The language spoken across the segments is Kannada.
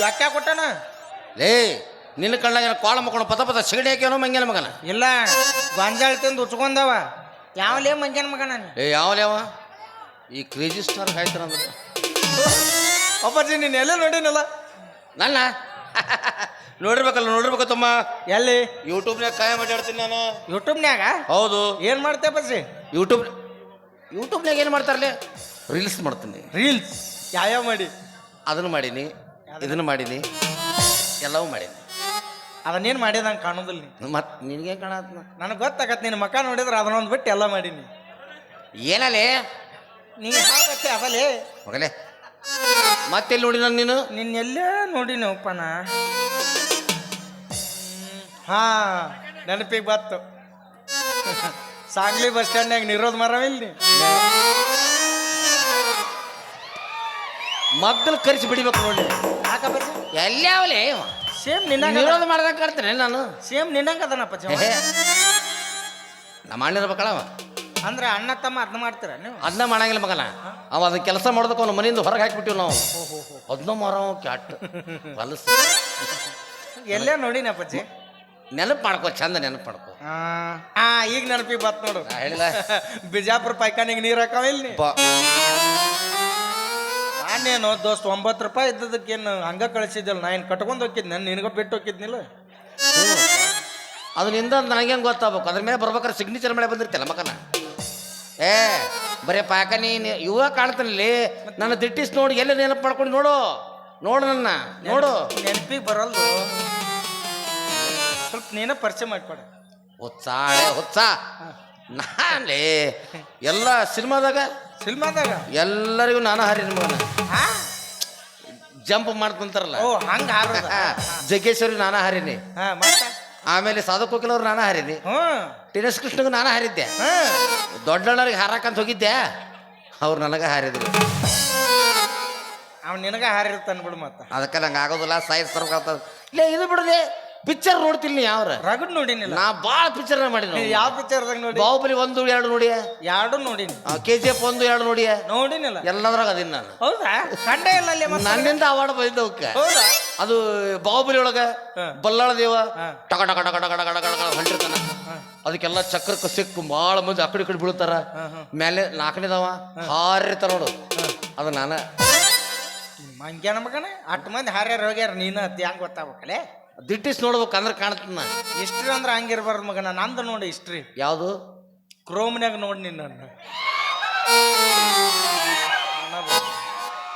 ಯಾಕೆ ಕೊಟ್ಟನ? ಲೇ ನಿನ್ನ ಕಣ್ಣಾಗ ಕಾಳ ಮಕ್ಕಳು ಪದ ಪದ ಸಿಗಡಿ ಹಾಕ್ಯಾನೋ ಮಂಗ್ಯಾನ ಮಗನ? ಇಲ್ಲ ಗೊಂಜಾಳ ತಿಂದು ಉಚ್ಕೊಂಡವ. ಯಾವಲೇ ಲೇ ಮಂಗ್ಯಾನ್ ಮಗನ ಏ ಯಾವಲೇವ ಈ ಕ್ರೇಜಿ ಸ್ಟಾರ್ ಹಾಯ್ತಾರಂದ್ರೆ ಅಪ್ಪಾಜಿ ನೀನು ಎಲ್ಲ ನೋಡಿನಲ್ಲ? ನನ್ನ? ನೋಡಿರ್ಬೇಕಲ್ಲ ನೋಡಿರ್ಬೇಕು ತಮ್ಮ. ಎಲ್ಲಿ? ಯೂಟ್ಯೂಬ್ನಾಗ ಕಾಯ ಮಾತಾಡ್ತೀನಿ ನಾನು. ಯೂಟ್ಯೂಬ್ನ್ಯಾಗ ಹೌದು. ಏನು ಮಾಡ್ತೆ ಅಪ್ಪಾಜಿ? ಯೂಟ್ಯೂಬ್ ಯೂಟ್ಯೂಬ್ನಾಗ ಏನು ಮಾಡ್ತಾರಲ್ಲೇ ರೀಲ್ಸ್ ಮಾಡ್ತೀನಿ. ರೀಲ್ಸ್ ಯಾವ್ಯಾವ ಮಾಡಿ? ಅದನ್ನು ಮಾಡೀನಿ. ಇದನ್ನು ಮಾಡೀನಿ ಎಲ್ಲವೂ ಮಾಡೀನಿ. ಅದನ್ನೇನು ಮಾಡಿದಂಗೆ ಕಾಣೋದಿಲ್ಲ ನೀ. ಮತ್ತೆ ನಿನಗೆ ಕಾಣತ್ ನನಗೆ ಗೊತ್ತಾಗತ್ತೆ ನಿನ್ನ ಮಕ್ಕ ನೋಡಿದ್ರೆ ಅದನ್ನೊಂದು ಬಿಟ್ಟು ಎಲ್ಲ ಮಾಡೀನಿ. ಏನಲ್ಲೇ ನೀ ಹಾಕತ್ತೆ ಅದಲೇ? ಮತ್ತೆ ಮತ್ತೆಲ್ಲಿ ನೋಡಿ ನಾನು ನೀನು? ನಿನ್ನೆಲ್ಲೇ ನೋಡಿನಿ ನಾ. ಹಾ ನೆನಪಿಗೆ ಬತ್ತು ಸಾಂಗ್ಲಿ ಬಸ್ ಸ್ಟ್ಯಾಂಡ್ನಾಗ ನಿರೋಧ ಮರವಿಲ್ಲ ಮಗ್ಗಲ್ ಕರಿಸಿ ಬಿಡಿಬೇಕು ನೋಡಿ. ಎಲ್ಲಾವಲೇ ಸೇಮ್ ನಿನ್ನಂಗ ನಿರೋಧ ಮಾಡ್ದಂಗೆ ಕಾಡ್ತೇನೆ ನಾನು. ಸೇಮ್ ನಿನ್ನಂಗ ಅದನಪ್ಪ ಜೀವ. ನಮ್ಮ ಅಣ್ಣಿರ್ಬೇಕಳವ ಅಂದ್ರೆ ಅಣ್ಣ ತಮ್ಮ ಅದನ್ನ ಮಾಡ್ತೀರ ನೀವು? ಅದನ್ನ ಮಾಡಂಗಿಲ್ಲ ಮಗನ. ಅವ ಅದ ಕೆಲಸ ಮಾಡೋದಕ್ಕೆ ಅವ್ನ ಮನೆಯಿಂದ ಹೊರಗೆ ಹಾಕ್ಬಿಟ್ಟಿವಿ ನಾವು. ಅದನ್ನ ಮಾರೋ ಕ್ಯಾಟ್. ಹೊಲಸು. ಎಲ್ಲೇ ನೋಡಿನಪ್ಪಜ್ಜಿ ನೆನಪು ಮಾಡ್ಕೊ ಚಂದ ನೆನಪು ಮಾಡ್ಕೊ. ಆ ಈಗ ನೆನಪಿಗೆ ಬತ್ ನೋಡು. ನಾ ಹೇಳಿಲ್ಲ. ಬಿಜಾಪುರ ಪೈಖಾನಿಗೆ ನೀರು ಹಾಕಾವ ಪ- ನಾನೇನು ದೋಸ್ತ್ ಒಂಬತ್ತು ರೂಪಾಯಿ ಇದ್ದದಕ್ಕೇನು ಹಂಗ ಕಳಿಸಿದ್ದಲ್ಲ ನಾ ಏನು ಕಟ್ಕೊಂಡು ಹೋಗಿದ್ನ ನಾನು ನಿನಗ ಬಿಟ್ಟು ಹೋಗಿದ್ನಿಲ್ಲ. ಅದರಿಂದ ನನಗೇನು ಗೊತ್ತಾಗ್ಬೇಕು? ಅದ್ರ ಮೇಲೆ ಬರ್ಬೇಕಾದ್ರೆ ಸಿಗ್ನೇಚರ್ ಮೇಲೆ ಬಂದಿರ್ತಲ್ಲ ಮಗನ. ಏ ಬರೀ ಪಾಕನಿ ಇವ ಕಾಣ್ತಾನಲ್ಲಿ ನನ್ನ ದಿಟ್ಟಿಸ್ ನೋಡಿ ಎಲ್ಲಿ ನೆನಪು ಮಾಡ್ಕೊಂಡು ನೋಡು. ನೋಡು ನನ್ನ ನೋಡು. ನೆನಪಿಗೆ ಬರಲ್ದು. ಸ್ವಲ್ಪ ನೀನ ಪರಿಚಯ ಮಾಡ್ಕೊಡ. ಹುಚ್ಚಾಳೆ ಹುಚ್ಚ. ನಾನೇ. ಎಲ್ಲ ಸಿನಿಮಾದಾಗ? ಸಿನಿಮಾದಾಗ? ಎಲ್ಲರಿಗೂ ನಾನು ಹಾರಿ ಮಗನ. ಹಾ? ಜಂಪ್ ಮಾಡ್ಕೊಂತಾರಲ್ಲ. ಓ ಹಂಗ ಹಾರೋದ? ಜಗ್ಗೇಶ್ವರಿ ನಾನು ಹಾರಿನಿ. ಹಾ ಮತ್ತ? ಆಮೇಲೆ ಸಾಧು ಕೋಕಿಲ್ ಅವ್ರು ನಾನು ಹಾರಿನಿ. ಟೆನಿಸ್ ಕೃಷ್ಣಗೂ ನಾನು ಹಾರಿದ್ದೆ. ಹಾ. ದೊಡ್ಡಣ್ಣರಿಗೆ ಹಾರಾಕಂತ ಹೋಗಿದ್ದೆ. ಅವ್ರು ನನಗೆ ಹಾರಿದ್ರು. ಅವ್ ನಿನಗ ಹಾರಿರ್ತಾನ ಬಿಡು ಮತ್ತೆ. ಅದಕ್ಕೆ ನಂಗೆ ಆಗೋದಿಲ್ಲ ಸಾಯಿಸ್ತಾರ ಇಲ್ಲ ಇಲ್ಲೇ ಇದು ಬಿಡದೆ ಪಿಕ್ಚರ್ ನೋಡ್ತಿಲ್ಲ ನೀ ಯಾವ್ರ? ರಗಡ್ ನೋಡಿನಿಲ್ಲ. ನಾ ಭಾಳ ಪಿಕ್ಚರ್ ಮಾಡಿನ ಯಾವ ಪಿಕ್ಚರ್ದಾಗ ನೋಡಿ ಬಾಹುಬಲಿ ಒಂದು ಎರಡು ನೋಡಿ ಎರಡು ನೋಡಿನಿ. ಕೆ ಜಿ ಎಫ್ ಒಂದು ಎರಡು ನೋಡಿ ನೋಡಿನಿಲ್ಲ. ಎಲ್ಲದ್ರಾಗ ಅದೀನಿ ನಾನು. ಹೌದಾ? ಕಂಡೇ ಇಲ್ಲ ಅಲ್ಲಿ ನನ್ನಿಂದ ಅವಾರ್ಡ್ ಬಂದಿದ್ದ ಅವಕ್ಕೆ ಅದು ಬಾಹುಬಲಿ ಒಳಗ. ಬಲ್ಲಾಳ ದೇವ. ಟಕ ಟಕ ಟಕ ಟಕ ಟಕ ಟಕ ಟಕ ಹೊಂಟಿರ್ತಾನ. ಅದಕ್ಕೆಲ್ಲ ಚಕ್ರಕ್ಕೆ ಸಿಕ್ಕು ಭಾಳ ಮಂದಿ ಅಕಡೆ ಕಡೆ ಬೀಳ್ತಾರ. ಮೇಲೆ ನಾಲ್ಕನೇದವ ಹಾರಿರ್ತಾರ ನೋಡು. ಅದು ನಾನು. ಮಂಗ್ಯಾನ ಮಗನ ಅಟ್ ಮಂದಿ ಹಾರ್ಯಾರ ಹೋಗ್ಯಾರ ನೀನು ಅದ್ ಹೆಂಗ್ ಗೊತ್ತಾಗ್ಬೇಕಲೆ? ದಿಟ್ಟಿಸ್ ನೋಡ್ಬೇಕು ಅಂದ್ರೆ ಕಾಣತ್ತ ನಾ. ಹಿಸ್ಟ್ರಿ ಅಂದ್ರೆ ಹಂಗಿರ್ಬಾರ್ದು ಮಗನ ನಂದು ನೋಡಿ ಹಿಸ್ಟ್ರಿ. ಯಾವುದು? ಕ್ರೋಮ್ನ್ಯಾಗ ನೋಡಿ ನಿನ್ನ.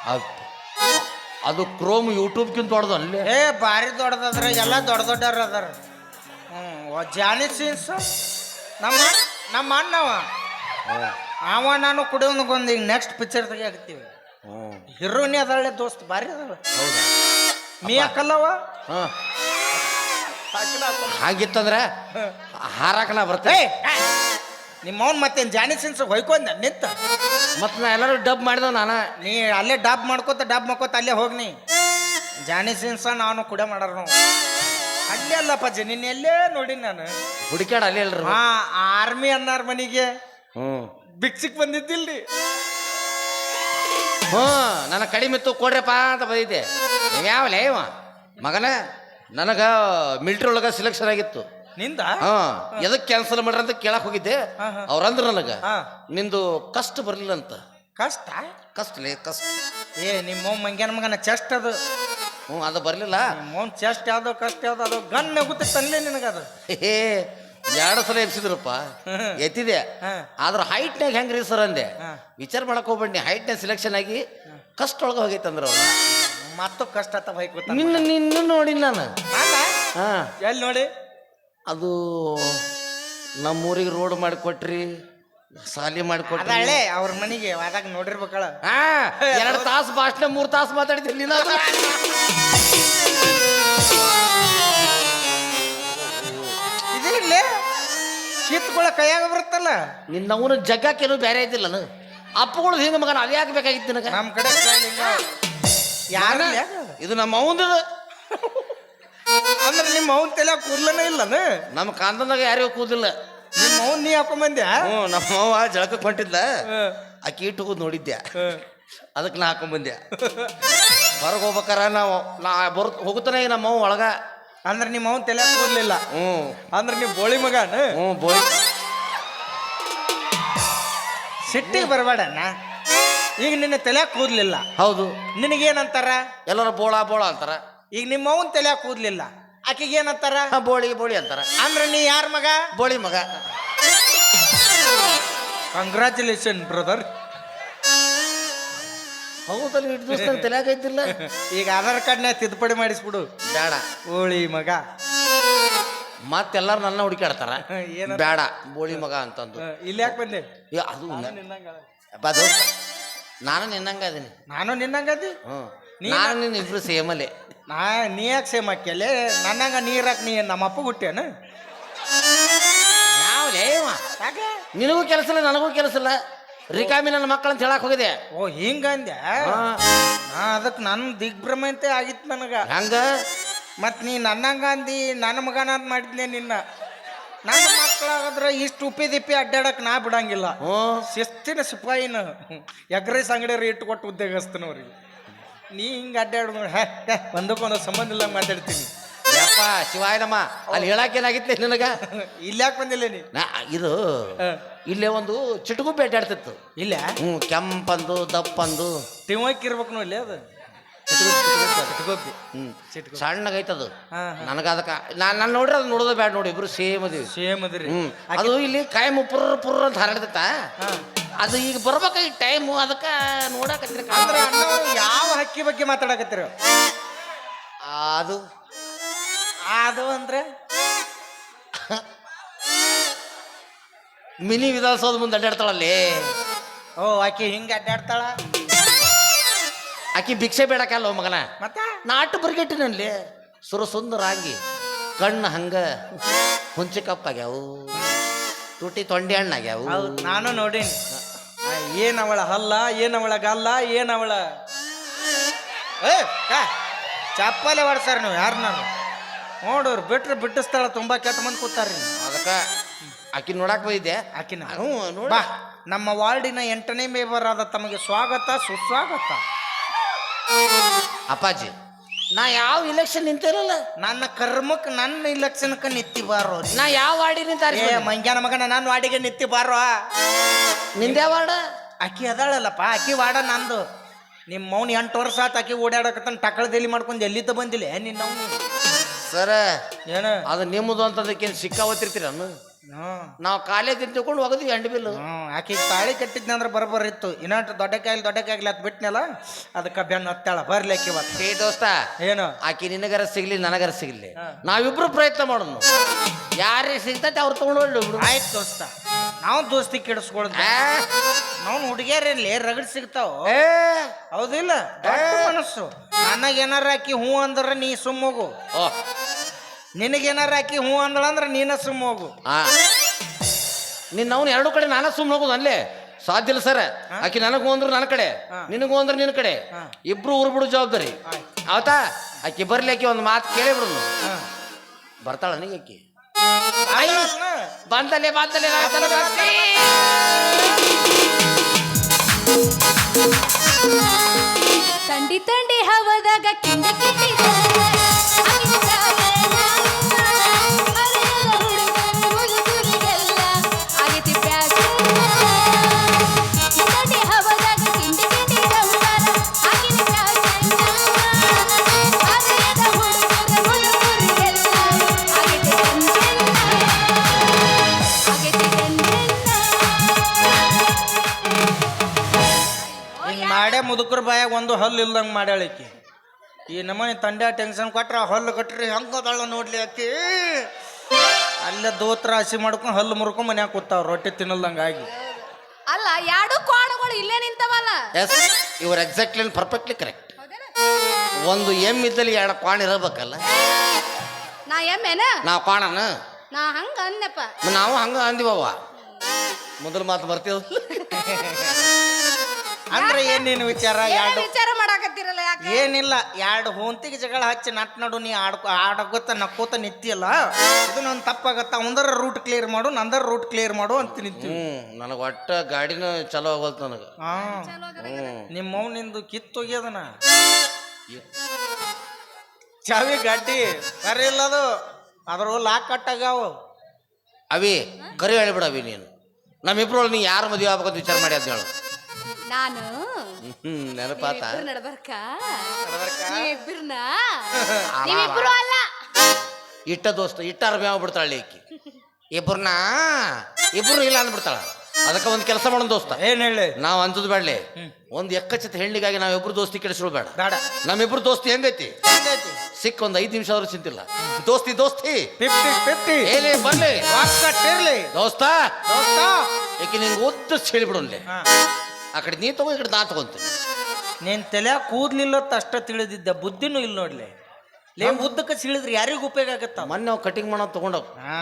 ಅದ್- ಅದು ಕ್ರೋಮ್ ಯೂಟ್ಯೂಬ್ಗಿಂತ ದೊಡ್ಡದು ಅಲ್ಲಿ ಏ ಭಾರಿ ದೊಡ್ಡದದ್ರ ಎಲ್ಲ ದೊಡ್ಡ ದೊಡ್ಡವ್ರ ಅದಾರ. ಹ್ಞೂ ಜಾನಿ ಸೀನ್ಸ್. ನಮ್ಮ ನಮ್ಮ ಅಣ್ಣವ. ಅವ ನಾನು ಕುಡಿಯೋದಕ್ಕೊಂದು ಈಗ ನೆಕ್ಸ್ಟ್ ಪಿಕ್ಚರ್ ಹ್ಞೂ ಹೀರೋನಿ ಅದರಲ್ಲೇ ದೋಸ್ತ್ ಭಾರಿ ಅದಳ. ಹೌದಾ? ಮೀ ಹಾಕಲ್ಲವ ಹಾ ಹಾಗಿತ್ತಂದ್ರೆ ಹಾರಾಕ ನಾ ಬರ್ತೇನೆ ನಿಮ್ಮ ಅವ್ನು ಮತ್ತೇನು ಜಾನಿ ಸಿನ್ಸ್ ಹೊಯ್ಕೊಂಡ ನಿಂತ? ಮತ್ತೆ ನಾ ಎಲ್ಲರೂ ಡಬ್ ಮಾಡಿದ ನಾನ. ನೀ ಅಲ್ಲೇ ಡಬ್ ಮಾಡ್ಕೋತ ಡಬ್ ಮಾಡ್ಕೋತ ಅಲ್ಲೇ ಹೋಗ್ನಿ ಜಾನಿ ಸಿನ್ಸ ನಾನು ಕೂಡ ಮಾಡಾರ ನಾವು ಅಲ್ಲೇ ಅಲ್ಲಪ್ಪ ಜಿ ನಿನ್ನ ಎಲ್ಲೇ ನೋಡಿ ನಾನು. ಹುಡುಕ್ಯಾಡ ಅಲ್ಲೇ ಅಲ್ರಿ ಹಾ ಆರ್ಮಿ ಅನ್ನಾರ ಮನಿಗೆ. ಹ್ಞೂ ಬಿಕ್ಸಿಕ್ ಬಂದಿದ್ದಿಲ್ರಿ. ಹ್ಞೂ ನನ್ನ ಕಡಿಮೆ ಇತ್ತು ಕೊಡ್ರಪ್ಪ ಅಂತ ಬಂದಿದ್ದೆ. ಯಾವ ಲೇವ ಮಗನ? ನನಗ ಮಿಲ್ಟ್ರಿ ಒಳಗ ಸೆಲೆಕ್ಷನ್ ಆಗಿತ್ತು. ನಿಂದ? ಹಾ ಎದಕ್ಕೆ ಕ್ಯಾನ್ಸಲ್ ಮಾಡ್ರಿ ಅಂತ ಕೇಳಕ್ ಹೋಗಿದ್ದೆ. ಅವ್ರಂದ್ರ ನನಗ ಹಾ. ನಿಂದು ಕಷ್ಟ ಬರ್ಲಿಲ್ಲ ಅಂತ ಕಷ್ಟ ಕಷ್ಟಲೇ ಕಷ್ಟ. ಏ ನಿಮ್ಮ ಮಂಗ ಮಂಗ್ಯಾನ ಮಗನ ಚೆಸ್ಟ್ ಅದು. ಹ್ಞೂ ಅದು ಬರಲಿಲ್ಲ. ಮೋನ್ ಚೆಸ್ಟ್ ಯಾವ್ದೋ ಕಷ್ಟ ಯಾವ್ದೋ ಅದು ಗನ್ ನಗುತ್ತೆ ತಂದೆ ನಿನಗದು ಏ ಎರಡು ಸಲ ಎಬ್ಸಿದ್ರಪ್ಪ. ಎತ್ತಿದೆ. ಆದ್ರೆ ಹೈಟ್ನಾಗ ಹೆಂಗ್ರಿ ಸರ್ ಅಂದೆ. ವಿಚಾರ ಮಾಡಕ್ ಹೋಗ್ಬೇಡಿ ಹೈಟ್ನಾಗ ಸೆಲೆಕ್ಷನ್ ಆಗಿ ಕಷ್ಟ ಒಳಗೆ ಹೋಗೈತೆ ಅಂದ್ರ ಅವ್ರು. ಮತ್ತು ಕಷ್ಟ ಆತ ನಿನ್ನ ನಿನ್ನ ನೋಡಿ ನಾನು. ಹಾ. ಎಲ್ಲಿ ನೋಡಿ? ಅದು ನಮ್ಮೂರಿಗೆ ರೋಡ್ ಮಾಡಿಕೊಟ್ರಿ ಸಾಲಿ ಅದ ಮಾಡಿಕೊಟ್ರಿ. ಹಳೆ ಅವ್ರ ಮನೆಗೆ ಅದಾಗ ನೋಡಿರ್ಬೇಕಳ. ಹಾ ಎರಡು ತಾಸು ಭಾಷಣ ಮೂರು ತಾಸು ಮಾತಾಡಿದ್ರಿ ನೀನು. ಇದಿರ್ಲಿ ಕಿತ್ಕೊಳ್ಳ ಕೈಯಾಗ ಬರುತ್ತಲ್ಲ. ನಿನ್ನ ಅವನು ಜಗ್ಗಕ್ಕೇನು ಬೇರೆ ಇದ್ದಿಲ್ಲ ಅಪ್ಪಗಳು ಹಿಂಗ ಮಗನ ಅದು ಯಾಕೆ ಬೇಕಾಗಿತ್ತು ನನಗೆ. ನಮ್ಮ ಕಡೆ style ಹಿಂಗ ಯಾರ ಇದು ನಮ್ಮ ಅವಂದದ ಅಂದ್ರೆ ನಿಮ್ಮ ಅವನ ತಲೆ ಕೂದಲನೇ ಇಲ್ಲನ? ನಮ್ಮ ಕಾಂತನದಾಗ ಯಾರಿಗೂ ಕೂದಿಲ್ಲ ನಿಮ್ಮ ಅವನ್ ನೀ ಹಾಕೊಂಬಂದ್ಯಾ? ಹ್ಞೂ ನಮ್ಮ ಅವ್ವ ಜಳಕಕ್ಕೆ ಹೊಂಟಿದ್ದ ಆಕಿ ಇಟ್ಟು ಹೋಗಿ ನೋಡಿದ್ದೆ ಅದಕ್ಕೆ ನಾ ಹಾಕೊಂಬಂದ್ಯ? ಹೊರಗೆ ಹೋಗ್ಬೇಕಾರ ನಾವು. ನಾ ಬರ್ ಹೋಗುತ್ತಾನೆ ಈಗ ನಮ್ಮ ಒಳಗ. ಅಂದ್ರೆ ನಿಮ್ಮ ಅವನ ತಲೆ ಕೂದಲಿಲ್ಲ? ಹ್ಞೂ. ಅಂದ್ರೆ ನೀವು ಬೋಳಿ ಮಗ ಹ್ಞೂ ಬೋಳಿ. ಸಿಟ್ಟಿಗೆ ಬರಬೇಡಣ್ಣ ಈಗ ನಿನ್ನ ತಲೆ ಕೂದ್ಲಿಲ್ಲ. ಹೌದು. ನಿನಗೇನಂತಾರ? ಎಲ್ಲರೂ ಬೋಳ ಬೋಳ ಅಂತಾರ. ಈಗ ನಿಮ್ಮ ಅವನ್ ತಲೆ ಕೂದ್ಲಿಲ್ಲ. ಆಕೆಗೆ ಏನಂತಾರ? ಹಾ, ಬೋಳಿ ಬೋಳಿ ಅಂತಾರ. ಅಂದ್ರೆ ನೀ ಯಾರ ಮಗ? ಬೋಳಿ ಮಗ. ಕಂಗ್ರಾಚುಲೇಷನ್ ಬ್ರದರ್ ಹೌದಲ್ಲ ಇಟ್ಟು ದಿವಸ ತಲೆಯಾಗ ಐತಿಲ್ಲ ಈಗ ಆಧಾರ್ ಕಾರ್ಡ್ನ ತಿದ್ದುಪಡಿ ಮಾಡಿಸ್ಬಿಡು. ಬೇಡ. ಓಳಿ ಮಗ. ಮತ್ತೆಲ್ಲರೂ ನನ್ನ ಹುಡುಕಾಡ್ತಾರ ಏನ ಬೇಡ ಬೋಳಿ ಮಗ ಅಂತಂದು. ಇಲ್ಲಿ ಯಾಕೆ ಬಂದೆ? ಏ, ಅದು ಬಾ ದೋಸ್ತ. ನಾನು ನಿನ್ನಂಗ ಅದೀನಿ. ನಾನು ನಿನ್ನಂಗದಿ ಹ್ಞೂ. ನೀ- ನಾನು ನಿನ್ನ ಇಬ್ರು ಅಲ್ಲಿ. ನಾ ನೀ ಯಾಕೆ ಸೇಮ್ ಹಾಕ್ಯಲೆ ನನ್ನಂಗ ನೀರಾಕ್ ನೀ ನಮ್ಮ ಅಪ್ಪ ಹುಟ್ಟ್ಯಾನ? ಯಾವ ಲೇವ ಯಾಕೆ? ನಿನಗೂ ಕೆಲಸ ಇಲ್ಲ ನನಗೂ ಕೆಲಸ ಇಲ್ಲ. ರಿಕಾಮಿ ನನ್ನ ಮಕ್ಕಳಂತ ಹೇಳಕ್ ಹೋಗಿದೆ ಓ ಹಿಂಗಂದ್ಯ ಹಾ. ನಾ ಅದಕ್ಕೆ ನನ್ನ ದಿಗ್ಭ್ರಮಂತೆ ಆಗಿತ್ತು ನನಗ. ಹಂಗ? ಮತ್ ನೀ ನನ್ನಂಗ ಅಂದಿ ನನ್ನ ಮಗನ ಅಂತ ಮಾಡಿದ್ನೆ ನಿನ್ನ. ನನ್ನ ಮಕ್ಕಳಾಗದ್ರ ಇಷ್ಟು ಉಪ್ಪಿ ದಿಪ್ಪಿ ಅಡ್ಡಾಡಕ್ ನಾ ಬಿಡಂಗಿಲ್ಲ. ಶಿಸ್ತಿನ ಸಿಪಾಯಿನ ಎಗ್ರೈಸ್ ಅಂಗಡಿಯವ್ರು ಇಟ್ಟು ಕೊಟ್ಟು ಉದ್ಯೋಗಸ್ತನವ್ರಿಗೆ ನೀ ಹಿಂಗೆ ಅಡ್ಡಾಡ ಹೇ ಒಂದಕ್ಕೊಂದು ಸಂಬಂಧ ಇಲ್ಲ ಮಾತಾಡ್ತೀನಿ. ಯಪ್ಪ ಶಿವಾಯನಮ್ಮ ಅಲ್ಲಿ ಹೇಳಕ್ಕೇನಾಗಿತ್ತು ನಿನಗ? ಇಲ್ಲಿ ಯಾಕೆ ಬಂದಿಲ್ಲ ನೀ? ನಾ ಇದು ಇಲ್ಲೇ ಒಂದು ಚಿಟುಕು ಬೇಟಾಡ್ತಿತ್ತು ಇಲ್ಲ? ಹ್ಞೂ ಕೆಂಪಂದು ದಪ್ಪಂದು. ತಿಮ್ಮಕ್ ಇರ್ಬೇಕು ನೋಡಿ ಅದು? ಸಣ್ಣಗೈತದು. ನನಗ ಅದಕ್ಕೆ ನಾನು ನಾನು ನೋಡ್ರಿ ಅದು ನೋಡೋದು ಬೇಡ ನೋಡಿ ಇಬ್ರು ಸೇಮ್ ಅದೀವಿ. ಸೇಮ್ ಅದ್ರಿ. ಅದು ಇಲ್ಲಿ ಕಾಯಂ ಪುರ್ರ ಪುರ್ರ ಅಂತ ಹರಡ್ತೈತ? ಹಾ. ಅದು ಈಗ ಬರ್ಬೇಕಾಗಿ ಟೈಮು? ಅದಕ್ಕೆ ನೋಡಕತ್ತಿರ ಅಂದ್ರೆ ಯಾವ ಹಕ್ಕಿ ಬಗ್ಗೆ ಮಾತಾಡಕತ್ತಿರ? ಅದು. ಅದು ಅಂದ್ರೆ? ಮಿನಿ ವಿಧಾನಸೌಧ ಮುಂದೆ ಅಡ್ಡಾಡ್ತಾಳಲ್ಲಿ? ಓ ಆಕಿ ಹಿಂಗೆ ಅಡ್ಡಾಡ್ತಾಳ? ಆಕಿ ಭಿಕ್ಷೆ ಬೇಡಕಲ್ಲ ಮಗನ? ಮತ್ತ? ನಾಟು ಬರ್ಗೆಟ್ಟಿನಲ್ಲಿ ಸುಂದರ ಆಗಿ ಕಣ್ಣು ಹಂಗ ಹುಂಚಿ ಕಪ್ಪಾಗ್ಯಾವು. ತುಟಿ ತೊಂಡೆ ಹಣ್ಣಾಗ್ಯಾವು. ಹೌದು ನಾನು ನೋಡೀನಿ. ಏನವಳ ಏನ್ ಅವಳ ಹಲ್ಲ ಏನ್ ಅವಳ ಗಲ್ಲ ಏನ್ ಅವಳ ಏ ಕಾ, ಚಪ್ಪಲೆ ಹೊಡ್ಸಾರ ನೀವು ಯಾರು ನಾನು ನೋಡೋರು ಬಿಟ್ರೆ ಬಿಟ್ಟಿಸ್ತಾಳ ತುಂಬಾ ಕೆಟ್ಟ ಮಂದಿ ಕೂತಾರ್ರಿ ಅದಕ್ಕ ಆಕಿ ನೋಡಕ್ ಬೈದೆ ಆಕಿನ. ಹ್ಞೂ ನೋಡ. ಬಾ ನಮ್ಮ ವಾರ್ಡಿನ ಎಂಟನೇ ಮೇಬರ್ ಆದ ತಮಗೆ ಸ್ವಾಗತ ಸುಸ್ವಾಗತ. ಅಪ್ಪಾಜಿ ನಾ ಯಾವ ಇಲೆಕ್ಷನ್ ನಿಂತಿರಲ್ಲ? ನನ್ನ ಕರ್ಮಕ್ಕೆ ನನ್ನ ಇಲೆಕ್ಷನ್ಕ ನಿತ್ತಿ ಬಾರೋ ನಾ. ಯಾವ ವಾರ್ಡಿ ನಿಂತಾರೆ ಏ ಮಂಗ್ಯಾನ ಮಗನ ನನ್ನ ವಾಡಿಗೆ ನಿತ್ತಿ ಬಾರೋ ನಿಂದೇ ವಾರ್ಡ? ಅಕ್ಕಿ ಅದಾಳಲ್ಲಪ್ಪ ಅಕ್ಕಿ ವಾಡ ನಂದು. ನಿಮ್ಮ ಮೌನ್ ಎಂಟು ವರ್ಷ ಆತ ಆಕಿ ಟಕಳ ಟಕಳದಲ್ಲಿ ಮಾಡ್ಕೊಂಡು ಎಲ್ಲಿದ್ದ ಬಂದಿಲ್ಲ ನಿನ್ನ ಅವ್ನು ಸರ ಏನು? ಅದು ನಿಮ್ಮದು ಅಂತದಕ್ಕೇನು ಸಿಕ್ಕಾವತ್ತಿರ್ತೀರ ಹ್ಮ್ ನಾವು ಕಾಲೇ ತಿಳ್ಕೊಂಡು ಹೋಗೋದು ಎಂಟು ಬಿಲ್ಲು ಆಕೆ ತಾಳಿ ಕಟ್ಟಿದ್ನ ಅಂದ್ರೆ ಬರೋಬ್ಬರ ಇತ್ತು. ಇನ್ನೊಂದು ದೊಡ್ಡ ಕಾಯಿಲ್ ದೊಡ್ಡ ಕಾಯಿಲೆ ಹತ್ ಬಿಟ್ನಲ್ಲ ಅದಕ್ಕೆ ಬೆನ್ನು ಹತ್ತಾಳ. ಬರ್ಲಿಕ್ಕೆ ಇವತ್ತು ಏ ದೋಸ್ತ ಏನು? ಆಕಿ ನಿನಗರ ಸಿಗ್ಲಿ ನನಗರ ಸಿಗ್ಲಿ. ನಾವಿಬ್ರು ಪ್ರಯತ್ನ ಮಾಡೋಣ ಯಾರಿಗೆ ಸಿಗ್ತೈತೆ ಅವ್ರು ತಗೊಂಡು ಬಿಡು. ಆಯ್ತು ದೋಸ್ತ. ನಾವು ದೋಸ್ತಿ ಕೆಡಿಸ್ಕೊಳ್ದ. ನಾವ್ ಹುಡುಗಿಯರಲ್ಲಿ ರಗಡ್ ಸಿಗ್ತಾವ. ಹೌದಿಲ್ಲ? ಮನಸ್ಸು. ನನಗೇನಾರ ಆಕಿ ಹ್ಞೂ ಅಂದ್ರೆ ನೀ ಸುಮ್ಮಗು. ನಿನಗೇನಾರ ಆಕಿ ಹ್ಞೂ ಅಂದಳಂದ್ರೆ ನೀನ ಸುಮ್ಮೋಗು ಆ. ನಿನ್ನ ಅವ್ನು ಎರಡು ಕಡೆ ನಾನ ಸುಮ್ಮನೆ ಹೋಗೋದು ಅಲ್ಲೇ. ಸಾಧ್ಯ ಇಲ್ಲ ಸರ್. ಆಕಿ ನನಗೂ ಅಂದ್ರೆ ನನ್ನ ಕಡೆ. ನಿನಗೂ ಅಂದ್ರೆ ನಿನ್ನ ಕಡೆ. ಇಬ್ರು ಊರು ಬಿಡು ಜವಾಬ್ದಾರಿ. ಆವತ್ತಾ ಆಯ್ತಾ? ಆಕಿ ಬರ್ಲಿ ಆಕಿ ಒಂದು ಮಾತು ಕೇಳಿ ಬಿಡು. ಹಾಂ. ಬರ್ತಾಳ ನನಗೆ ಆಕಿ. ಬಂದಲ್ಲೇ ಬಂದಲ್ಲೇ. ತಂಡಿ ತಂಡಿ ಹವದಾಗ ಕಿಂಡಿ ಕಿಂಡಿ ಹಲ್ಲು ಇಲ್ದಂಗೆ ಮಾಡ್ಯಾಳಿಕಿ ಈ ನಮೂನಿ ತಂಡ್ಯ ಟೆನ್ಷನ್ ಕೊಟ್ರೆ ಹಲ್ಲು ಕಟ್ರಿ ಹಂಗದಾಳ ನೋಡ್ಲಿ ಅಕ್ಕಿ ಅಲ್ಲೇ ದೋತ್ರ ಹಸಿ ಮಾಡ್ಕೊಂಡು ಹಲ್ಲು ಮುರ್ಕೊಂಡು ಮನ್ಯಾಗ ಕೂತಾವ್ ರೊಟ್ಟಿ ತಿನ್ನಲ್ದಂಗೆ ಆಗಿ. ಅಲ್ಲ ಎರಡು ಕೋಣಗಳು ಇಲ್ಲೇ ನಿಂತವಲ್ಲ? ಎಸ್ ಇವ್ರ ಎಕ್ಸಾಕ್ಟ್ಲಿ ಪರ್ಫೆಕ್ಟ್ಲಿ ಕರೆಕ್ಟ್ ಒಂದು ಎಂ ಇದ್ದಲ್ಲಿ ಎರಡು ಕ್ವಾಣ ಇರಬೇಕಲ್ಲ? ನಾ ಎಮ್ಮೆನ ನಾವು ಕ್ವಾಣನ ನಾ ಹಂಗ ಅಂದ್ಯಪ್ಪ ನಾವು ಹಂಗ ಅಂದಿವವ್ವ. ಮೊದಲು ಮಾತು ಬರ್ತೀವ ಅಂದ್ರೆ ಏನೇನು ವಿಚಾರ? ಏನ್ ಎರಡು ವಿಚಾರ ಮಾಡಾಕತ್ತಿರಲ್ಲ ಯಾಕ? ಏನಿಲ್ಲ ಎರಡು ಹೋಂತಿಗೆ ಜಗಳ ಹಚ್ಚಿ ನಟ್ ನಡು ನೀ ಆಡ್ಕೊ ಆಡಗೊತ್ತ ನಕ್ಕೋತ ನಿತ್ತಿಯಲ್ಲ ಇದು ನನ್ನ ತಪ್ಪಾಗತ್ತ? ಒಂದರ ರೂಟ್ ಕ್ಲಿಯರ್ ಮಾಡು ನಂದರ ರೂಟ್ ಕ್ಲಿಯರ್ ಮಾಡು ಅಂತ ನಿಂತೀವಿ ನನಗ ನನಗೆ ಒಟ್ಟ ಗಾಡಿನ ಚಲೋ ಆಗೋಲ್ತು ನನಗೆ. ಹಾ. ನಿಮ್ಮ ನಿಂದು ಕಿತ್ತೊಗ್ಯದನ ಚಾವಿ ಗಡ್ಡಿ ಸರಿ ಇಲ್ಲ ಅದು. ಅದ್ರ ಲಾಕ್ ಕಟ್ಟಾಗಾವ ಅವಿ ಕರಿ ಹೇಳಿಬಿಡ ಅವಿ ನೀನು. ನಮ್ಮಿಬ್ರೊಳಗೆ ನೀ ಯಾರು ಮದುವೆ ಆಗ್ಬೇಕಂತ ವಿಚಾರ ಮಾಡಿ ಅಂತ ಹೇಳು. ನಾನು. ಹ್ಞೂ ನೆನಪಾತ? ಇಬ್ರು ನಡ್ಬರ್ಕ? ನಡ್ಬರ್ಕ? ನೀವಿಬ್ರನ್ನ ನೀವಿಬ್ರು ಅಲ್ಲ. ಇಟ್ಟ ದೋಸ್ತ ಇಟ್ಟ ಅರ್ಬಿ ಆಗ್ಬಿಡ್ತಾಳೆ ಈಕಿ. ಇಬ್ಬರನ್ನ ಇಬ್ರು ಇಲ್ಲ ಅಂದ್ಬಿಡ್ತಾಳ. ಅದಕ್ಕೆ ಒಂದು ಕೆಲಸ ಮಾಡೋಣ ದೋಸ್ತ. ಏನ್ ಹೇಳಿ? ನಾವು ಅಂತದ್ ಬೇಡಲಿ ಒಂದು ಎಕ್ಕಚ್ಚತ್ ಹೆಣ್ಣಿಗಾಗಿ ನಾವಿಬ್ರು ದೋಸ್ತಿ ಕೆಡಿಸ್ರು ಬೇಡ. ಬೇಡ. ನಮ್ಮಿಬ್ರು ದೋಸ್ತಿ ಹೆಂಗೈತಿ? ಹೆಂಗೈತಿ? ಸಿಕ್ಕ ಒಂದು ಐದು ನಿಮಿಷ ಆದ್ರೂ ಚಿಂತಿಲ್ಲ. ದೋಸ್ತಿ ದೋಸ್ತಿ. Fifty fifty. ಏನೇ ಬರ್ಲಿ. ದೋಸ್ತ. ದೋಸ್ತ. ಏಕೆ ನಿಂಗೆ ಒದ್ದು ಹೇಳಿಬಿಡೋನ್ಲೆ ಹಾ. ಆ ಕಡೆ ನೀ ತಗೋ ಈ ಕಡೆ ನಾ ತಗೊಂತೀನಿ ನೀನ್ ತಲೆ ಕೂದ್ಲಿಲ್ಲತ್ತ ಅಷ್ಟ ತಿಳಿದಿದ್ದೆ ಬುದ್ಧಿನೂ ಇಲ್ಲ ನೋಡ್ಲಿ. ಲೇ ಉದ್ದಕ್ಕೆ ಸಿಳಿದ್ರೆ ಯಾರಿಗೂ ಉಪಯೋಗ ಆಗತ್ತ ಮೊನ್ನೆ ನಾವು ಕಟಿಂಗ್ ಮಾಡೋ ತೊಗೊಂಡು ಹಾ.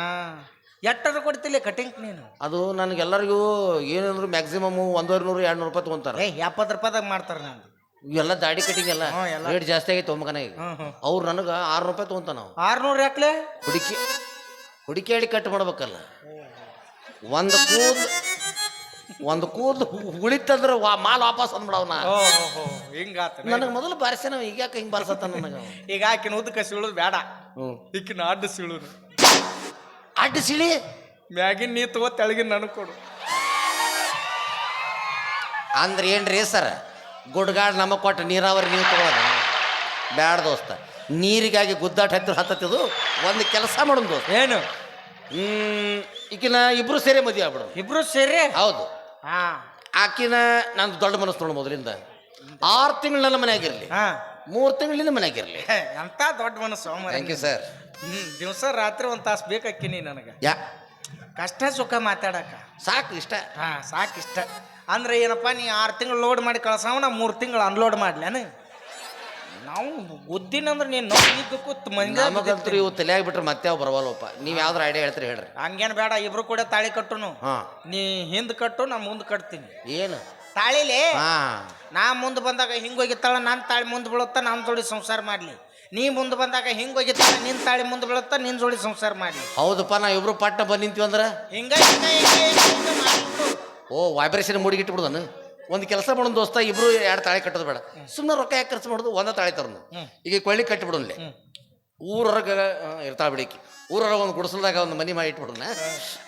ಎಟ್ಟರ ಕೊಡ್ತಿಲ್ಲ ಕಟಿಂಗ್ ನೀನು? ಅದು ನನಗೆಲ್ಲರಿಗೂ ಏನಂದ್ರು ಮ್ಯಾಕ್ಸಿಮಮ್ ಒಂದೂವರೆ ನೂರು ಎರಡು ನೂರು ರೂಪಾಯಿ ತೊಗೊಂತಾರೆ. ಏ ಎಪ್ಪತ್ತು ರೂಪಾಯಿದಾಗ ಮಾಡ್ತಾರೆ ನಾನು ಇವೆಲ್ಲ ದಾಡಿ ಕಟಿಂಗ್ ಎಲ್ಲ. ಹ್ಞೂ, ಎಲ್ಲ. ರೇಟ್ ಜಾಸ್ತಿ ಆಗೈತೆ ಒಮ್ಮಗನ ಈಗ. ಅವ್ರು ನನಗೆ ಆರು ರೂಪಾಯಿ ತೊಗೊಂತ ನಾವು ಆರ್ನೂರು ಯಾಕ್ಲೆ? ಹುಡುಕಿ ಹುಡುಕಿಯಾಡಿ ಕಟ್ ಮಾಡ್ಬೇಕಲ್ಲ. ಒಂದು ಕೂದ್ ಒಂದು ಕೂದಲು ಉಳಿತಂದ್ರೆ ವಾ ಮಾಲ್ ವಾಪಸ್ ಅಂದ್ಬಿಡವನ ಓಹೋ ಹಿಂಗಾತ ನನಗೆ ಮೊದಲು ಬಾರಿಸ್ಯಾನ ಈಗ ಯಾಕೆ ಹಿಂಗೆ ಬಾರಿಸತ್ತ ನನಗೆ? ಈಗ ಆಕಿನ ಉದ್ದಕ್ಕೆ ಸಿಳುದು ಬೇಡ ಹ್ಞೂ ಈಕಿನ ಅಡ್ಡ ಸಿಳುದು. ಅಡ್ಡ ಸಿಳಿ? ಮ್ಯಾಗಿನ ನೀ ತಗೋ ತೆಳಗಿನ ನನಗೆ ಕೊಡು. ಅಂದ್ರೆ ಏನ್ರಿ ಸರ್? ಗುಡ್ಗಾಡ್ ನಮಗೆ ಕೊಟ್ಟು ನೀರಾವರಿ ನೀವು ತಗೊಳ್ಳೋಣ ಬ್ಯಾಡ ದೋಸ್ತ. ನೀರಿಗಾಗಿ ಗುದ್ದಾಟ ಹತ್ತಿರ ಹತ್ತತ್ತಿದು ಒಂದು ಕೆಲಸ ಮಾಡೋದು ದೋಸ್ತ. ಏನು? ಹ್ಮ್ ಈಕಿನ ಇಬ್ರು ಸೇರಿ ಮದುವೆ ಆಗ್ಬಿಡು ಇಬ್ರು ಸೇರಿ? ಹೌದು. ಆಕಿನ ನಾನು ದೊಡ್ಡ ಮನಸ್ಸು ನೋಡು ಮೊದಲಿಂದ. ಆರು ತಿಂಗಳು ನನ್ನ ಮನೆಯಾಗಿರಲಿ. ಹಾ. ಮೂರು ತಿಂಗಳಿಂದ ಮನೆಯಾಗಿರಲಿ. ಎಂತ ದೊಡ್ಡ ಮನಸ್ಸು. ಥ್ಯಾಂಕ್ ಯು ಸರ್ ದಿವಸ ರಾತ್ರಿ ಒಂದು ತಾಸು ಬೇಕಾಕಿನಿ ನನಗೆ. ಯಾ. ಕಷ್ಟ ಸುಖ ಮಾತಾಡಕ. ಸಾಕು ಇಷ್ಟ. ಹಾ ಇಷ್ಟ ಅಂದ್ರೆ ಏನಪ್ಪ ನೀ ಆರು ತಿಂಗಳು ಲೋಡ್ ಮಾಡಿ ಕಳ್ಸವ ನಾ ಮೂರು ತಿಂಗಳು ಅನ್ಲೋಡ್ ಮಾಡ್ಲೇನು? ನಾವು ಗುದ್ದಿನಂದ್ರೆ ನೀನು ನೋವು ಕೂತ್ ಮಂಜ ನಮಗಂತೂ ಇವು ತಲೆಯಾಗಿ ಬಿಟ್ರೆ ಮತ್ತೆ ಯಾವ ಬರವಲ್ಲಪ್ಪ. ನೀವು ಯಾವ್ದಾರ ಐಡಿಯಾ ಹೇಳ್ತೀರಿ ಹೇಳ್ರಿ. ಹಂಗೇನು ಬೇಡ ಇಬ್ರು ಕೂಡ ತಾಳಿ ಕಟ್ಟುನು. ಹಾಂ. ನೀ ಹಿಂದ್ ಕಟ್ಟು ನಾ ಮುಂದ್ ಕಟ್ತೀನಿ. ಏನು? ತಾಳಿಲಿ? ಹಾಂ. ನಾ ಮುಂದೆ ಬಂದಾಗ ಹಿಂಗೆ ಹೋಗಿತ್ತಾಳ ನಾನು ತಾಳಿ ಮುಂದೆ ಬೀಳುತ್ತಾ ನಾನು ಜೋಡಿ ಸಂಸಾರ ಮಾಡಲಿ. ನೀ ಮುಂದೆ ಬಂದಾಗ ಹಿಂಗೆ ಹೋಗಿತ್ತಾಳ ನಿನ್ನ ತಾಳಿ ಮುಂದೆ ಬೀಳುತ್ತಾ ನಿನ್ನ ಜೋಡಿ ಸಂಸಾರ ಮಾಡಲಿ. ಹೌದಪ್ಪ ನಾ ಇಬ್ರು ಪಟ್ಟ ಬಂದ್ ನಿಂತೀವಿ ಅಂದ್ರೆ? ಹಿಂಗ ಹಿಂಗ ಹಿಂಗ ಹಿಂಗ ಹಿಂಗ ಮಾಡ್ಬಿಡು. ಓ ವೈಬ್ರೇಷನ್ ಮೂಡಿಗಿಟ್ಬಿಡುದನು ಒಂದು ಕೆಲಸ ಮಾಡೋಣ ದೋಸ್ತ ಇಬ್ರು ಎರಡು ತಾಳಿ ಕಟ್ಟೋದು ಬೇಡ. ಸುಮ್ಮನೆ ರೊಕ್ಕ ಯಾಕೆ ಖರ್ಚು ಮಾಡೋದು? ಒಂದ ತಾಳಿ ತರೋದು ಈಗ ಕೊಳ್ಳಿ ಕಟ್ಟಿಬಿಡೋನ್ಲೆ ಊರೊರಗ ಇರ್ತಾ ಬಿಡಿಕೆ. ಊರೊರಗೆ ಒಂದು ಗುಡಿಸಲ್ದಾಗ ಒಂದು ಮನಿ ಮಾಡಿ ಇಟ್ಬಿಡೋಣ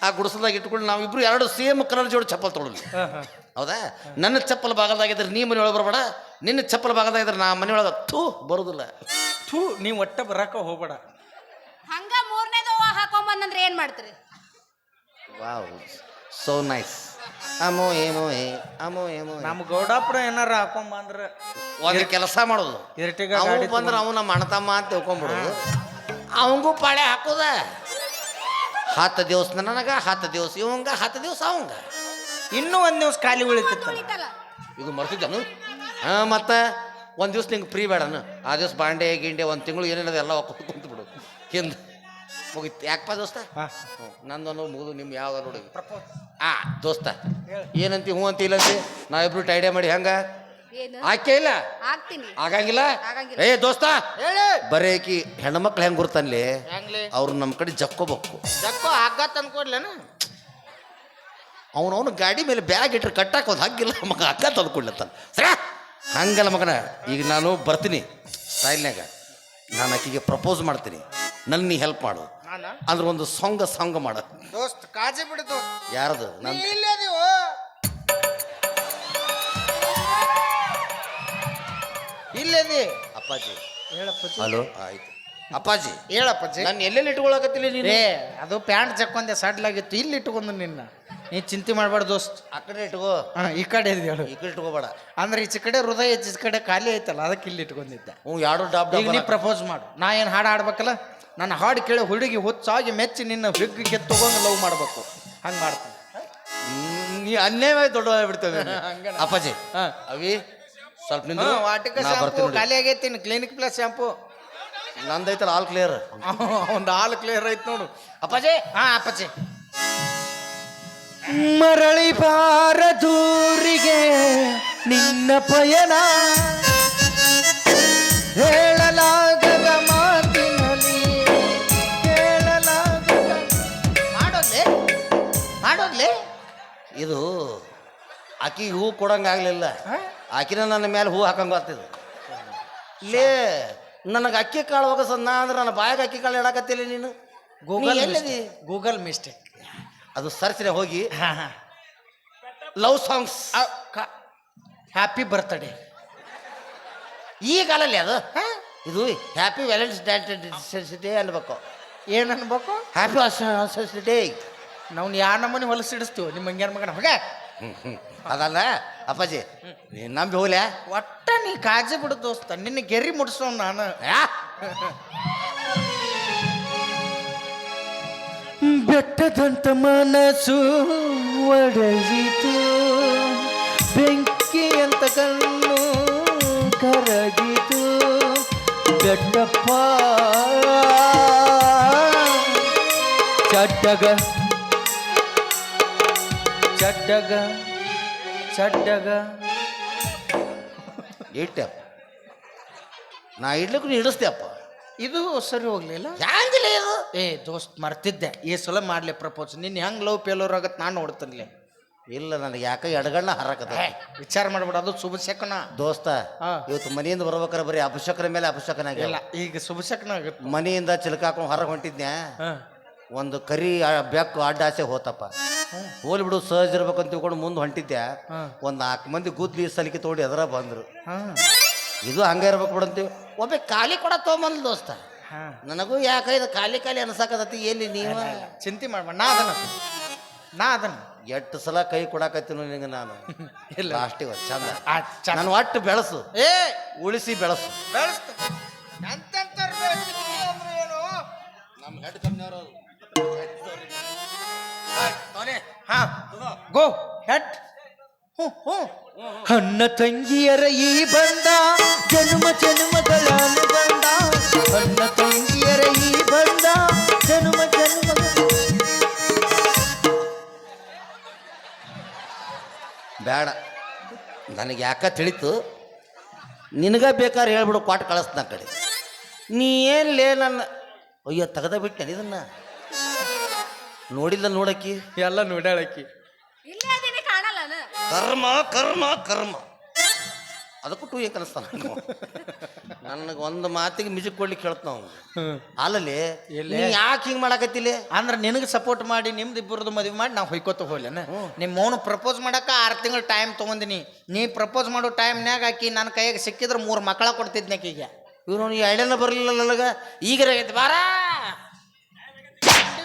ಆ ಗುಡಿಸಲ್ದಾಗ ಇಟ್ಕೊಂಡು ನಾವು ಇಬ್ರು ಎರಡು ಸೇಮ್ ಕಲರ್ ಜೋಡಿ ಚಪ್ಪಲ್ ತೊಗೊಳ್ಳಿ ಹೌದಾ? ನನ್ನ ಚಪ್ಪಲ್ ಭಾಗದಾಗಿದ್ರೆ ನೀ ಮನೆ ಒಳಗೆ ಬರಬೇಡ. ನಿನ್ನ ಚಪ್ಪಲ್ ಭಾಗದಾಗಿದ್ರೆ ನಾ ಮನೆ ಒಳಗೆ ಥೂ ಬರೋದಿಲ್ಲ. ಥೂ ನೀ ಒಟ್ಟ ಬರಕ ಹೋಗ್ಬೇಡ. ಹಂಗ ಮೂರನೇದು ಹಾಕೊಂಬಂದ್ರೆ ಏನು ಮಾಡ್ತೀರಿ? ವಾವ್ ಸೋ ನೈಸ್ ಅಮೋ ಏಮೋ ಏ ಅಮೋ ಏಮೋ ಏ. ನಮ್ಮ ಗೌಡಪ್ಪನ ಏನಾರ ಹಾಕೊಂಬಂದ್ರ ಒಂದು ಕೆಲಸ ಮಾಡೋದು. ಇರ್ಟಿಗ ಗಾಡಿ ಬಂದ್ರೆ ಅವ ನಮ್ಮ ಅಣ್ಣತಮ್ಮ ಅಂತ ತಿಳ್ಕೊಂಬಿಡೋದು ಅವಂಗೂ ಪಾಳೆ ಹಾಕೋದ. ಹತ್ತು ದಿವಸ ನನಗ ಹತ್ತು ದಿವಸ ಇವಂಗ ಹತ್ತು ದಿವಸ ಅವಂಗ. ಇನ್ನೂ ಒಂದ್ ದಿವ್ಸ ಖಾಲಿ ಉಳಿತಿತ್ತ ಇದು ಮರ್ತಿದ್ದನು ಹಾಂ ಮತ್ತೆ ಒಂದು ದಿವ್ಸ ನಿಂಗೆ ಫ್ರೀ ಬೇಡನು ಆ ದಿವಸ ಬಾಂಡೆ ಗಿಂಡೆ ಒಂದು ತಿಂಗಳು ಏನೇನದ ಎಲ್ಲ ಒಕ್ಕ ಕುಂತು ಬಿಡು ಹಿಂದೆ ಮುಗಿತು. ಯಾಕಪ್ಪ ದೋಸ್ತ? ಹ್ಞೂ ನಂದೊಂದು ಮುಗಿದು ನಿಮ್ಮ ಯಾವ್ದು ನೋಡಿ. ಆ ದೋಸ್ತ. ಏನಂತಿ ಹ್ಞೂ ಅಂತ ಇಲ್ಲಂತಿ? ಇಬ್ರು ಟೈಡಿಯಾ ಮಾಡಿ ಹೆಂಗ? ಏನು? ಆಕೆ ಇಲ್ಲ? ಆಗ್ತೀನಿ. ಆಗಂಗಿಲ್ಲ? ಆಗಂಗಿಲ್ಲ. ಏ ದೋಸ್ತ ಹೇಳಿ. ಬರೇ ಆಕಿ ಹೆಣ್ಮಕ್ಳು ಹೆಂಗ್ ಗುರ್ತನ್ಲಿ? ಹೆಂಗ್ಲಿ? ಅವ್ರು ನಮ್ಮ ಕಡೆ ಜಕ್ಕೋಬೇಕು. ಜಕ್ಕೋ ಹಗ್ಗ ತಂದ್ಕೊಡ್ಲೇನು? ಅವನವನು ಗಾಡಿ ಮೇಲೆ ಬ್ಯಾಗ್ ಇಟ್ರೆ ಕಟ್ಟಾಕ ಒಂದು ಹಗ್ಗಿಲ್ಲ ಮಗ ಹಗ್ಗ ತಂದ್ಕೊಡ್ಲತ್ತಾನ ಸರ? ಹಂಗಲ್ಲ ಮಗನ ಈಗ ನಾನು ಬರ್ತೀನಿ ಸ್ಟೈಲ್ನಾಗ ನಾನು ಆಕಿಗೆ ಪ್ರಪೋಸ್ ಮಾಡ್ತೀನಿ. ನನ್ನ ನೀ ಹೆಲ್ಪ್ ಮಾಡು. ನಾನ? ಅಂದ್ರೆ ಒಂದು ಸಾಂಗ ಸಾಂಗ್ ಮಾಡ. ದೋಸ್ತ್ ಕಾಜಿ ಬಿಡು ದೋಸ್ತ್. ಯಾರದು? ನೀ ಇಲ್ಲೇ ಅದೀವೋ ಅಪ್ಪಾಜಿ. ಹೇಳಪ್ಪ ಹಲೋ? ಆಯ್ತು. ಅಪ್ಪಾಜಿ. ಹೇಳಪ್ಪಾಜಿ. ನಾನು ಎಲ್ಲೆಲ್ಲಿ ಇಟ್ಕೊಳಕತ್ತಿಲ್ಲ ನೀನು? ಏ ಅದು ಪ್ಯಾಂಟ್ ಜಕ್ಕೊಂದೆ ಸಡ್ಲಾಗಿತ್ತು ಇಲ್ಲಿ ಇಟ್ಕೊಂಡು ನಿನ್ನ. ನೀ ಚಿಂತೆ ಮಾಡಬೇಡ ದೋಸ್ತ್. ಆ ಕಡೆ ಇಟ್ಕೋ. ಹಾಂ ಈ ಕಡೆ ಇದೆ ಹೇಳು. ಈ ಕಡೆ ಇಟ್ಕೋಬೇಡ. ಅಂದ್ರೆ ಈಚೆ ಕಡೆ ಹೃದಯ ಈಚೆ ಕಡೆ ಖಾಲಿ ಐತಲ್ಲ ಅದಕ್ಕೆ ಇಲ್ಲಿ ಇಟ್ಕೊಂಡಿದ್ದೆ. ಹ್ಞೂ ಯಾರು ಡಾಬ್ ಈಗ ನೀ ಪ್ರಪೋಸ್ ಮಾಡು. ನಾ ಏನು ಹಾಡು ಆಡ್ಬೇಕಲ್ಲ ನನ್ನ ಹಾಡು ಕೇಳಿ ಹುಡುಗಿ ಹುಚ್ಚಾಗಿ ಮೆಚ್ಚಿ ನಿನ್ನ ಹಿಗ್ಗಿಗೆ ತಗೊಂಡು ಲವ್ ಮಾಡಬೇಕು. ಹಂಗೆ ಮಾಡ್ತೀನಿ. ನೀ ಅನ್ಯಾಯವಾಗಿ ದೊಡ್ಡ ಬಿಡ್ತೇವೆ ಅಪ್ಪಾಜಿ. ಹಾಂ ಅವಿ ಸ್ವಲ್ಪ ನಿಂದು ಹ್ಞೂ ವಾಟಿಕ ನಾ ಶಾಂಪು ಬರ್ತೀನಿ ನೋಡಿ. ಖಾಲಿ ಆಗೈತಿ ಕ್ಲಿನಿಕ್ ಪ್ಲಸ್ ಶಾಂಪು ನಂದೈತಲ್ಲ ಆಲ್ ಕ್ಲಿಯರ್ ಒಂದು ಆಲ್ ಕ್ಲಿಯರ್ ಐತ್ ನೋಡು. ಅಪ್ಪಾಜಿ? ಹಾ ಅಪ್ಪಾಜಿ. ಮರಳಿ ಬಾರ ದೂರಿಗೆ ನಿನ್ನ ಪಯಣ. ಹೇಳಲಾಗದ ಮಾತಿನಲ್ಲಿ ಹೇಳಲಾಗದ ಮಾಡೋದ್ಲೆ? ಮಾಡೋದ್ಲೆ? ಇದು ಆಕಿಗೆ ಹೂ ಕೊಡಂಗಾಗ್ಲಿಲ್ಲ. ಆಕಿನ ನನ್ನ ಮೇಲೆ ಹೂ ಹಾಕಂಗ ಬರ್ತಿದ್ದು ಲೇ ನನಗೆ ಅಕ್ಕಿ ಕಾಳು ಹೋಗಸ ನಾ ಅಂದ್ರೆ ನನ್ನ ಬಾಯಾಗ ಅಕ್ಕಿ ಕಾಳು ಇಡಕತ್ತಿಲ್ಲ ನೀನು? ಗೂಗಲ್ ಎಲ್ಲಿದಿ? ಗೂಗಲ್ ಮಿಸ್ಟೇಕ್ ಅದು ಸರ್ಸಿನ ಹೋಗಿ. ಲವ್ ಸಾಂಗ್ಸ್ ಹ್ಯಾಪಿ ಬರ್ತ್ಡೇ ಈ ಕಾಲಲ್ಲಿ ಅದು? ಇದು ಹ್ಯಾಪಿ ವ್ಯಾಲೆನ್ಸ್ ಡೇ ಅನ್ಬೇಕು. ಏನು ಅನ್ಬೇಕು? ಹ್ಯಾಪಿ ಡೇ ನಾವು ಯಾ ನಮ್ಮನೆ ಹೊಲಸಿಡಿಸ್ತೀವಿ ನಿಮ್ಮ ಹಂಗ್ಯಾರ ಮಗನ? ಹೋಗ. ಅದಲ್ಲ ಅಪ್ಪಾಜಿ ನೀನ್ ನಂಬಿ ಹೋಗ್ಲ್ಯಾ ಒಟ್ಟ ನೀ ಕಾಜಿ ಬಿಡು ದೋಸ್ತ ನಿನ್ನ ಗೆರಿ ಮುಡ್ಸೋ ನಾನು. ಬೆಟ್ಟದಂತ ಮನಸ್ಸು ಒಡೆಯಿತು. ಬೆಂಕಿ ಅಂತ ಕಣ್ಣು ಕರಗಿತು. ಬೆಟ್ಟಪ್ಪ ಚಡ್ಡಗ ಚಡ್ಡಗ ಚಡ್ಡಗ. ಇಟ್ಟಪ್ಪ ನಾ ಇಡ್ಲಿಕ್ಕೂ ನೀ ಇಡಿಸ್ತೀಯಪ್ಪ ಇದು ಸರಿ ಹೋಗ್ಲಿಲ್ಲ? ಹ್ಯಾಂಗಿಲ್ಲ ಇದು? ಏ ದೋಸ್ತ್ ಮರ್ತಿದ್ದೆ. ಈ ಸಲ ಮಾಡ್ಲಿ ಪ್ರಪೋಸ್. ನಿನ್ನ ಹೆಂಗ್ ಲವ್ ಪೇಲೋರ್ ಆಗತ್ತೆ ನಾನು ನೋಡ್ತೀನಿ ಇಲ್ಲ ನನಗೆ ಯಾಕೆ ಎಡಗಣ್ಣ ಹರಕದ ವಿಚಾರ ಮಾಡ್ಬೇಡ ಅದು ಶುಭ ಶಕನ. ದೋಸ್ತ ಹಾ. ಇವತ್ತು ಮನೆಯಿಂದ ಬರ್ಬೇಕಾರೆ ಬರೀ ಅಪಶಕನ ಮೇಲೆ ಅಪಶಕನ ಇಲ್ಲ ಆಗಿಲ್ಲ ಈಗ ಶುಭಶಕನ ಆಗುತ್ತೆ ಆಗತ್ತೆ ಮನೆಯಿಂದ ಚಿಲಕಾಕೊಂಡು ಹೊರಗೆ ಹೊಂಟಿದ್ನ್ಯಾ? ಹಾ. ಒಂದು ಕರಿ ಆ ಬೆಕ್ಕು ಅಡ್ಡ ಆಸೆ ಹೋತಪ್ಪ. ಹೋಲಿ ಬಿಡು ಸಹಜ ಇರ್ಬೇಕಂತ ತಿಳ್ಕೊಂಡು ಮುಂದೆ ಹೊಂಟಿದ್ದೆ. ಒಂದು ನಾಲ್ಕು ಮಂದಿ ಗುದ್ಲಿ ಸಲಿಕೆ ತೋಡಿ ಅದರ ಬಂದ್ರು. ಇದು ಹಂಗೆ ಇರ್ಬೇಕು ಬಿಡಂತೀವಿ ಒಬ್ಬ ಖಾಲಿ ಕೊಡ ತೊಗೊಂಬಂದ್ ದೋಸ್ತ. ನನಗೂ ಯಾಕೆ ಇದು ಖಾಲಿ ಖಾಲಿ ಅನ್ಸಾಕತತಿ ಎಲ್ಲಿ ನೀವು? ಚಿಂತೆ ಮಾಡ್ಬೇಡ ನಾ ಅದನ್ನ. ನಾ ಅದನ್ನ. ಎಷ್ಟು ಸಲ ಕೈ ಕೊಡಾಕತ್ತೀನಿ ನಿಂಗೆ ನಾನು. ಇಲ್ಲ. ಲಾಸ್ಟಿಗೆ ಚಂದ. ನಾನು ಒಟ್ಟು ಬೆಳೆಸು. ಏ! ಉಳಿಸಿ ಬೆಳೆಸು. ಬೆಳೆಸ್ತು. ನಮ್ಮ ಹೆಡ್ ಕಂಪ್ನಿಯವರು ಹಾ. ಗೋ ಹೆಟ್ ಅಣ್ಣ ತಂಗಿಯರ ಈ ಬಂದ, ಜನ್ಮ ಜನ್ಮಗಳ ಬಂದ ಅಣ್ಣ ತಂಗಿಯರ ಈ ಬಂದ, ಜನ್ಮ ಜನ್ಮಗಳ ಬೇಡ ನನಗೆ ಯಾಕ ತಿಳಿತು? ನಿನಗ ಬೇಕಾದ್ರೆ ಹೇಳ್ಬಿಡು, ಕೊಟ್ಟು ಕಳಿಸ್ನ ಆ ಕಡೆ. ನೀ ಏನ್ಲೇ ನನ್ನ ಅಯ್ಯೋ, ತೆಗೆದ ಬಿಟ್ಟೆ ಇದನ್ನ. ನೋಡಿಲ್ಲ ನೋಡಕ್ಕಿ? ಎಲ್ಲ ನೋಡಾಳಕ್ಕಿ. ಇಲ್ಲೇ ಅದೀನಿ ಕಾಣಲ್ಲ ಕರ್ಮ ಕರ್ಮ ಕರ್ಮ. ಅದಕ್ಕೂ ಟೂ ಏ ಕಲಿಸ್ತಾನ ನನಗೆ ಒಂದು ಮಾತಿಗೆ ಮ್ಯೂಸಿಕ್ ಕೊಡ್ಲಿಕ್ಕೆ ಹೇಳ್ತಾನ ಅವ್ನು. ಅಲ್ಲಲ್ಲಿ ಎಲ್ಲಿ? ನೀ ಯಾಕೆ ಹಿಂಗೆ ಮಾಡಾಕತ್ತಿಲ್ಲ ಅಂದ್ರೆ ನಿನಗೆ ಸಪೋರ್ಟ್ ಮಾಡಿ ನಿಮ್ದು ಇಬ್ಬರದು ಮದುವೆ ಮಾಡಿ ನಾವು ಹೊಯ್ಕೋತ ಹೋಗ್ಲೇನ ನಿಮ್ಮ ಮೌನ ಪ್ರಪೋಸ್ ಮಾಡಕ್ಕೆ ಆರು ತಿಂಗಳು ಟೈಮ್ ತೊಗೊಂದಿನಿ ನೀ ಪ್ರಪೋಸ್ ಮಾಡೋ ಟೈಮ್ನ್ಯಾಗ ಆಕಿ ನನ್ನ ಕೈಯಾಗ ಸಿಕ್ಕಿದ್ರೆ ಮೂರು ಮಕ್ಕಳ ಕೊಡ್ತಿದ್ನಕ್ಕೀಗ ಇವ್ರು ಈ ಐಡಿಯಾನ ಬರಲಿಲ್ಲ ನನಗೆ ಈಗ ಆಗೈತೆ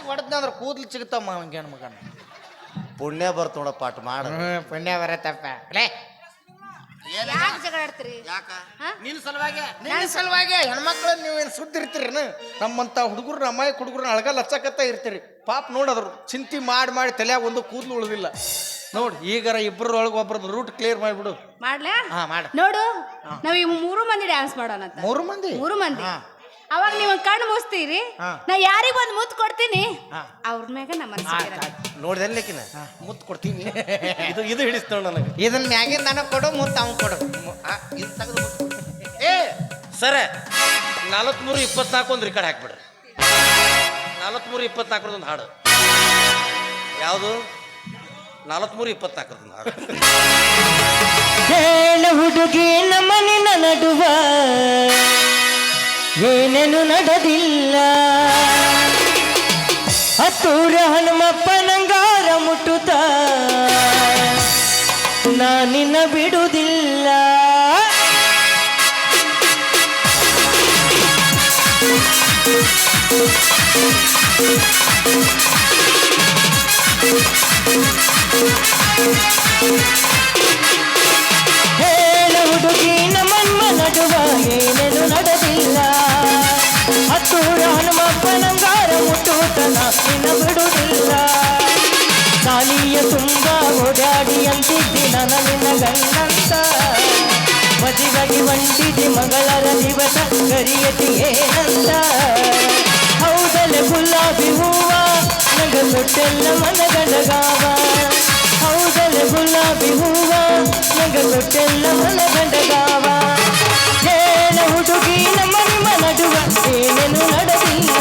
ಬಾರ ಹೊಡೆದ್ನ ಅಂದ್ರೆ ಕೂದ್ಲು ಸಿಗುತ್ತಮ್ಮ ಮಾವಂಗೇನು ಮಗನ? ಪುಣ್ಯ ಬರ್ತ ನೋಡ ಪಾಠ ಮಾಡ. ಪುಣ್ಯ ಬರತ್ತಪ್ಪ. ಲೇ ಯಾಕೆ ಜಗಳ ಆಡ್ತೀರಿ? ಯಾಕ? ನಿನ್ನ ಸಲುವಾಗಿ ನಿನ್ನ ಸಲುವಾಗಿ ಹೆಣ್ಮಕ್ಳು ನೀವೇನು ನಮ್ಮಂತ ಹುಡುಗರು ಅಮ್ಮಾಯಿ ಹುಡುಗರನ್ನ ಅಳಗ ಲಚ್ಚಕತ್ತ ಇರ್ತೀರಿ. ಪಾಪ ನೋಡದ್ರು ಚಿಂತೆ ಮಾಡಿ ಮಾಡಿ ತಲೆಯಾಗ ಒಂದು ಕೂದಲು ಉಳಿದಿಲ್ಲ. ನೋಡಿ ಈಗಾರ ಇಬ್ಬರೊಳಗೆ ಒಬ್ರದ್ದು ರೂಟ್ ಕ್ಲಿಯರ್ ಮಾಡಿಬಿಡು. ಮಾಡ್ಲಾ? ಹಾ ಮಾಡ. ನೋಡು ನಾವ್ ಈ ಮೂರು ಮಂದಿ ಡ್ಯಾನ್ಸ್ ಮಾಡೋಣ ಅಂತ ಮೂರು ಮಂದಿ? ಮೂರು ಮಂದಿ. ಹಾ. ಅವಾಗ ನೀವು ಕಣ್ಣು ಮುಸ್ತೀರಿ ಹಾ. ನಾ ಯಾರಿಗ ಒಂದ್ ಮುತ್ತು ಕೊಡ್ತೀನಿ? ಹಾ. ಅವ್ರ ಮ್ಯಾಗ ನಮ್ಮ ಆಯ್ತ್. ಮುತ್ತು ಕೊಡ್ತೀನಿ. ಇದು ಇದು ಹಿಡಿಸ್ತು ನನಗೆ. ಇದನ್ನ ಮ್ಯಾಗಿಂದ ನನಗೆ ಕೊಡು ಮುತ್ತ ಅವ್ನು ಕೊಡು. ಮು- ಆ, ಇದು ತೆಗೆದು ಏ ಸರ ನಲವತ್ಮೂರು ಇಪ್ಪತ್ನಾಲ್ಕು ಒಂದು ರೆಕಾರ್ಡ್ ಹಾಕ್ಬಿಡ್ರಿ. ನಲವತ್ಮೂರು ಇಪ್ಪತ್ನಾಲ್ಕರದೊಂದು ಹಾಡು. ಯಾವುದು? ನಲವತ್ಮೂರು ಒಂದ್ ಹಾಡು. ಹೇಳ ಹುಡುಗಿ ನಮನೆ ನಡುವ ಏನೇನು ನಡೆದಿಲ್ಲ. ಹತ್ತೂರ ಹನುಮಪ್ಪನಂಗಾರ ಮುಟ್ಟುತ್ತ. ನಾನಿನ್ನ ಬಿಡುವುದಿಲ್ಲ. ಹೇಳ ಹತ್ತೂರ ಹನುಮಪ್ಪನಂಗಾರ ಮುಟ್ಟುತನ ನಿನ್ನ ಬಿಡುವುದಿಲ್ಲ ತಾಲಿಯ ತುಂಬ ಓಡಾಡಿ ಅಂತಿದ್ದಿ ನನ್ನ ಗಂಡಂತ. ಮದುವೆಗೆ ಒಂಟಿದಿ ಮಗಳರ ದಿವಸ ಕರಿಯತಿ ಏನಂತ. ಹೌದಲೆ ಗುಲಾಬಿ ಹೂವ ನಗ ಮನ ಮನಗಂಡಗಾವ ಹೌದಲೆ ಗುಲಾಬಿ ಹೂವ ನಗ ಕೊಟ್ಟೆಲ್ಲ ಮನಗಂಡಗಾವ ಹುಡುಗಿ ನಮ್ಮ ನಿಮ್ಮ ನಡುವ ಏನೇನು ನಡೆದಿಲ್ಲ